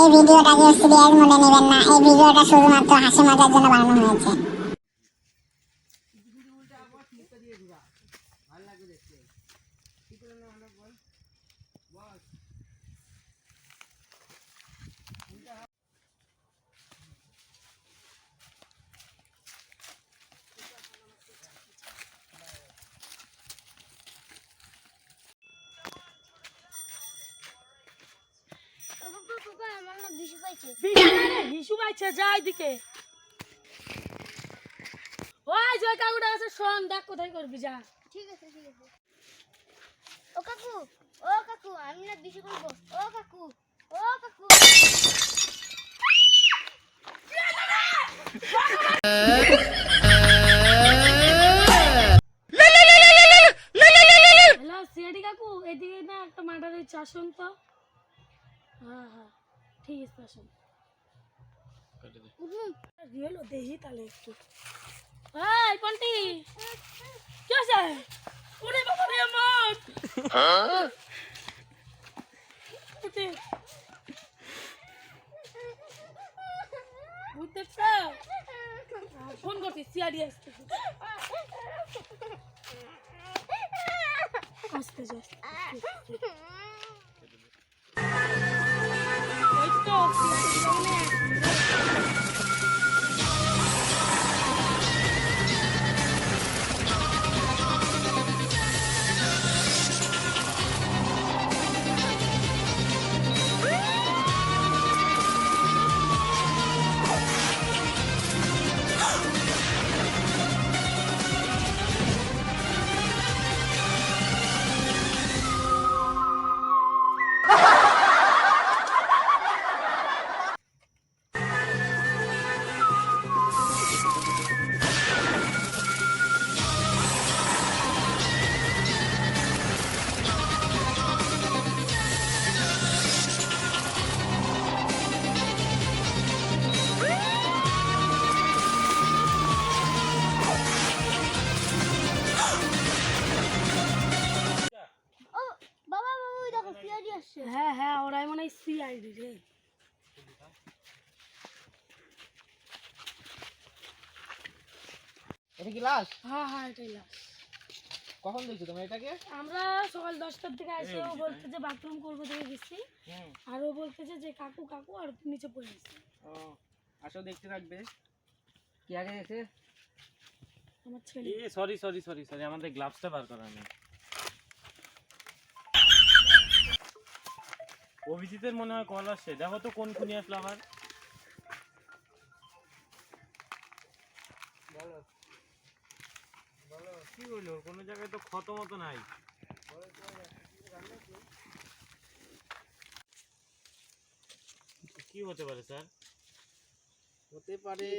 এই ভিডিওটাকে সিরিয়াস মনে নেবেন না এই ভিডিওটা শুধুমাত্র হাসি মজার জন্য বানানো হয়েছে আমার না বেশি পাইছে হিসু পাইছে যা এদিকে। ওই যে কাকুটা আছে শোন দেখ কোথায় করবি যা। ঠিক আছে ঠিক আছে। ও কাকু ও কাকু আমি না বেশি করব। ও কাকু ও কাকু। হ্যালো সিআডি কাকু এদিকে না একটা চাষন তো। হ্যাঁ হ্যাঁ। ঠিক আছে আসুন রিয়েল দেখি তাহলে একটু। এই পন্টি। কি আছে ওরে বাবা রে আমার উঠে বুঝতে ফোন করছি আসতে যাস সিআইডি রে এটা কি লাশ? হ্যাঁ হ্যাঁ এটাই লাস্ট কখন দেখছ তোমরা এটাকে? আমরা সকাল দশটার এসে ও বলতে যে বাথরুম করব থেকে গেছি। আর ও বলতেছে যে কাকু কাকু আর নিচে পড়ে গেছে। ও আসো দেখতে থাকবে। কি আগে গেছে আমার ছেলে। এ সরি সরি সরি সরি আমাদের গ্লাভসটা বার করা নেই। অভিজিতের মনে হয় কল আসছে। দেখো তো কোন খুনি আসলো আবার। বলো। বলো কি হইল? কোনো জায়গায় তো ক্ষত মতো নাই। কি হতে পারে স্যার? হতে পারে।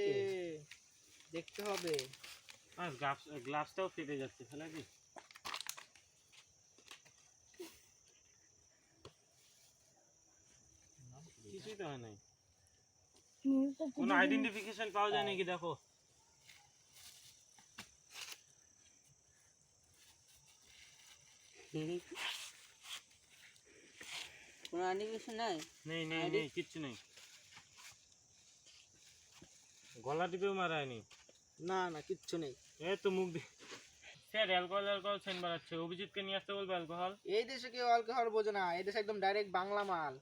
দেখতে হবে। আর গ্লাভস গ্লাভসটাও ফেটে যাচ্ছে ফেলা কি কিছুই হয় নাই। কোনো আইডেন্টিফিকেশন পাওয়া যায় নাকি দেখো। কোনো আইডেন্টিফিকেশন নাই? নেই নেই নেই কিচ্ছু নেই। গলা টিপেও মারা হয়নি। না না কিচ্ছু নেই। এই তো মুখ দিয়ে স্যার অ্যালকোহল অ্যালকোহল সেন্ট বাড়াচ্ছে অভিজিৎকে নিয়ে আসতে বলব অ্যালকোহল? এই দেশে কেউ অ্যালকোহল বোঝে না। এই দেশে একদম ডাইরেক্ট বাংলা মাল।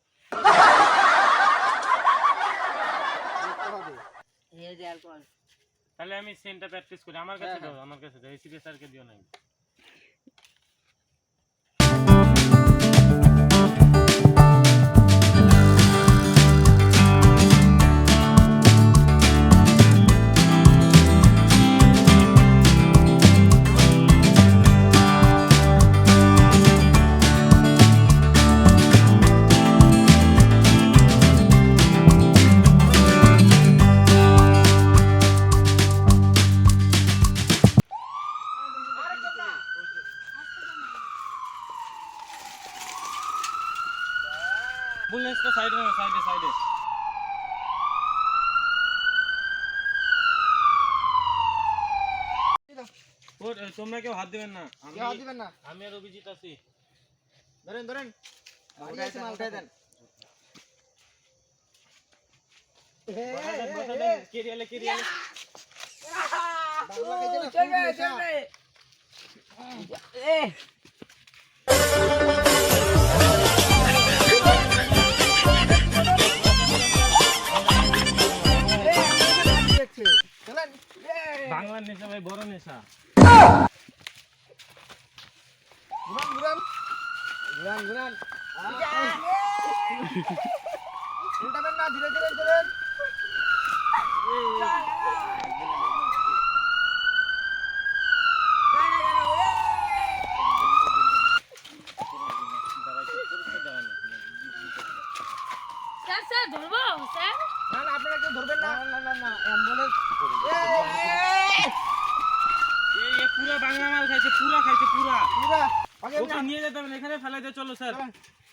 তাহলে আমি সেন্টটা প্র্যাকটিস করি। আমার কাছে দাও আমার কাছে দাও। এসিপি স্যারকে দিও নাই অ্যাম্বুলেন্সটা সাইডে নাও সাইডে সাইডে ওর এ, তোমরা কেউ হাত দিবেন না আমি কেউ হাত দিবেন না আমি আর অভিজিৎ আছি ধরেন ধরেন উঠাই দেন উঠাই দেন বসা দেন, বসা স্যার স্যার ধরবো? স্যার? এই এ পুরো বাংলা মাল খাইছে পুরা খাইছে পুরা। ওকে নিয়ে যেতে হবে এখানে ফেলাই দিয়ে চলো স্যার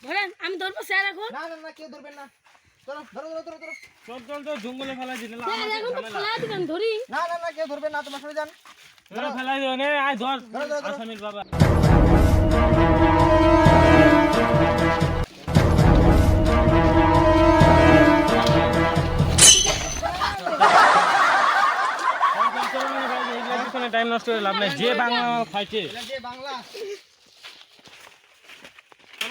ধরেন আমি ধরবো স্যার এখন চল চল তো জঙ্গলে ফেলাই দিলে স্যার এখন তো খেলা দিবেন ধরি তোরা ফেলাই দিও নে আয় ধর আসামির বাবা টাইম নষ্ট করে লাভ নাই যে বাংলা খাইছে